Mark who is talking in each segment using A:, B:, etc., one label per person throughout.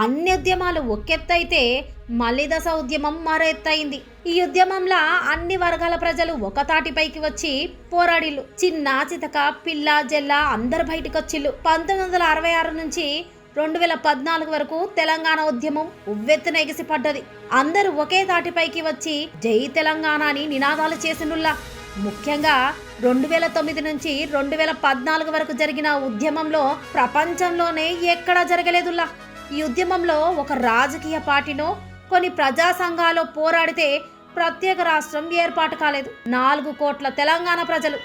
A: అన్ని ఉద్యమాలు ఒకెత్తైతే మల్లిదశ ఉద్యమం మరో ఎత్తయింది. ఈ ఉద్యమంలో అన్ని వర్గాల ప్రజలు ఒక తాటిపైకి వచ్చి పోరాడిల్లు. చిన్న చితక పిల్ల జెల్ల అందరు బయటకొచ్చిల్లు. పంతొమ్మిది వందల అరవై ఆరు నుంచి రెండు వేల పద్నాలుగు వరకు తెలంగాణ ఉద్యమం ఉవ్వెత్తున ఎగిసిపడ్డది. అందరూ ఒకే తాటిపైకి వచ్చి జై తెలంగాణ అని నినాదాలు చేసినుల్లా. ముఖ్యంగా రెండు వేల తొమ్మిది నుంచి రెండు వేల పద్నాలుగు వరకు జరిగిన ఉద్యమంలో ప్రపంచంలోనే ఎక్కడా జరగలేదుల్లా. ఈ ఉద్యమంలో ఒక రాజకీయ పార్టీనో కొన్ని ప్రజా సంఘాలో పోరాడితే ప్రత్యేక రాష్ట్రం ఏర్పాటు కాలేదు. నాలుగు కోట్ల తెలంగాణ ప్రజలు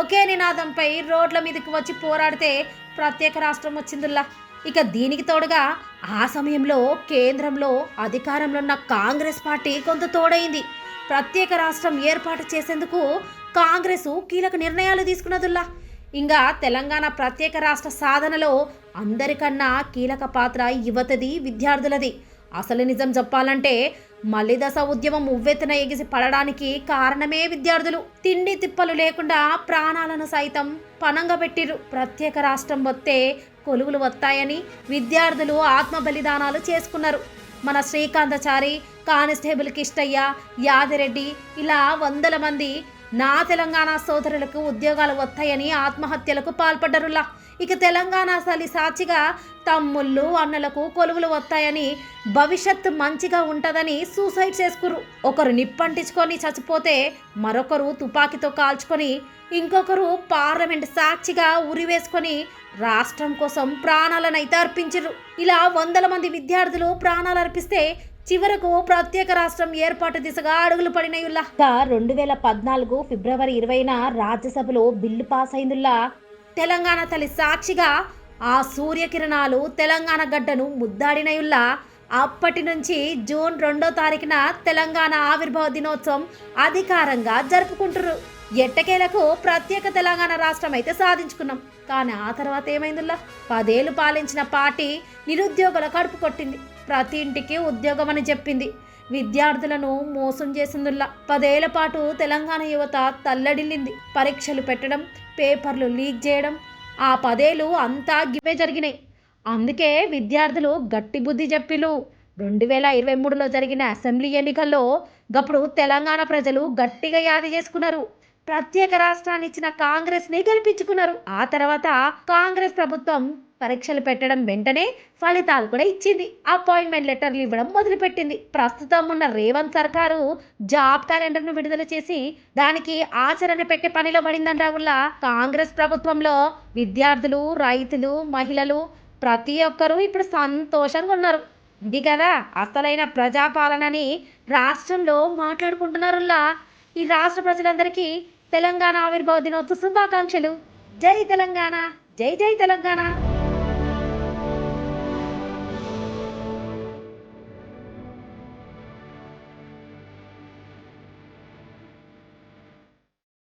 A: ఒకే నినాదంపై రోడ్ల మీదకి వచ్చి పోరాడితే ప్రత్యేక రాష్ట్రం వచ్చిందిల్లా. ఇక దీనికి తోడుగా ఆ సమయంలో కేంద్రంలో అధికారంలో ఉన్న కాంగ్రెస్ పార్టీ కొంత తోడైంది. ప్రత్యేక రాష్ట్రం ఏర్పాటు చేసేందుకు కాంగ్రెస్ కీలక నిర్ణయాలు తీసుకున్నదిల్లా. ఇంకా తెలంగాణ ప్రత్యేక రాష్ట్ర సాధనలో అందరికన్నా కీలక పాత్ర యువతది విద్యార్థులది. అసలు నిజం చెప్పాలంటే మల్లిదశ ఉద్యమం ఉవ్వెత్తున ఎగిసి పడడానికి కారణమే విద్యార్థులు. తిండి తిప్పలు లేకుండా ప్రాణాలను సైతం పనంగా పెట్టిరు ప్రత్యేక రాష్ట్రం వస్తే కొలువులు వస్తాయని విద్యార్థులు ఆత్మ బలిదానాలు చేసుకున్నారు. మన శ్రీకాంతచారి కానిస్టేబుల్ కిష్టయ్య యాదిరెడ్డి ఇలా వందల మంది నా తెలంగాణ సోదరులకు ఉద్యోగాలు వస్తాయని ఆత్మహత్యలకు పాల్పడ్డరులా. ఇక తెలంగాణ సలి సాక్షిగా తమ్ముళ్ళు అన్నలకు కొలువులు వస్తాయని భవిష్యత్తు మంచిగా ఉంటుందని సూసైడ్ చేసుకురు. ఒకరు నిప్పంటించుకొని చచ్చిపోతే మరొకరు తుపాకీతో కాల్చుకొని ఇంకొకరు పార్లమెంట్ సాక్షిగా ఉరి వేసుకొని రాష్ట్రం కోసం ప్రాణాలనైతే అర్పించరు ఇలా వందల మంది విద్యార్థులు ప్రాణాలు అర్పిస్తే చివరకు ప్రత్యేక రాష్ట్రం ఏర్పాటు దిశగా అడుగులు పడినయుల్లా. రెండు వేల పద్నాలుగు ఫిబ్రవరి ఇరవైన రాజ్యసభలో బిల్లు పాస్ అయిందిల్లా. తెలంగాణ తల్లి సాక్షిగా ఆ సూర్యకిరణాలు తెలంగాణ గడ్డను ముద్దాడినయుల్లా. అప్పటి నుంచి జూన్ రెండో తారీఖున తెలంగాణ ఆవిర్భావ దినోత్సవం అధికారంగా జరుపుకుంటారు ఎట్టకేలకు ప్రత్యేక తెలంగాణ రాష్ట్రం అయితే సాధించుకున్నాం. కానీ ఆ తర్వాత ఏమైందిల్లా? పదేళ్ళు పాలించిన పార్టీ నిరుద్యోగుల కడుపు కొట్టింది. ప్రతి ఇంటికి ఉద్యోగం అని చెప్పింది. విద్యార్థులను మోసం చేసిందిల్లా పదేళ్ళ పాటు తెలంగాణ యువత తల్లడిల్లింది. పరీక్షలు పెట్టడం పేపర్లు లీక్ చేయడం ఆ పదేళ్ళు అంతా గివే జరిగినాయి. అందుకే విద్యార్థులు గట్టి బుద్ధి చెప్పిలు రెండు వేల ఇరవై మూడులో జరిగిన అసెంబ్లీ ఎన్నికల్లో గప్పుడు తెలంగాణ ప్రజలు గట్టిగా యాద చేసుకున్నారు. ప్రత్యేక రాష్ట్రాన్ని ఇచ్చిన కాంగ్రెస్ని గెలిపించుకున్నారు. ఆ తర్వాత కాంగ్రెస్ ప్రభుత్వం పరీక్షలు పెట్టడం వెంటనే ఫలితాలు కూడా ఇచ్చింది. అపాయింట్మెంట్ లెటర్లు ఇవ్వడం మొదలుపెట్టింది. ప్రస్తుతం ఉన్న రేవంత్ సర్కారు జాబ్ క్యాలెండర్ను విడుదల చేసి దానికి ఆచరణ పెట్టే పనిలో పడిందంట వల్ల కాంగ్రెస్ ప్రభుత్వంలో విద్యార్థులు రైతులు మహిళలు ప్రతి ఒక్కరూ ఇప్పుడు సంతోషంగా ఉన్నారు. ఇది కదా అసలైన ప్రజాపాలనని రాష్ట్రంలో మాట్లాడుకుంటున్నారులా ఈ రాష్ట్ర ప్రజలందరికీ తెలంగాణ ఆవిర్భావ దినోత్సవ శుభాకాంక్షలు. జై తెలంగాణ జై జై తెలంగాణ.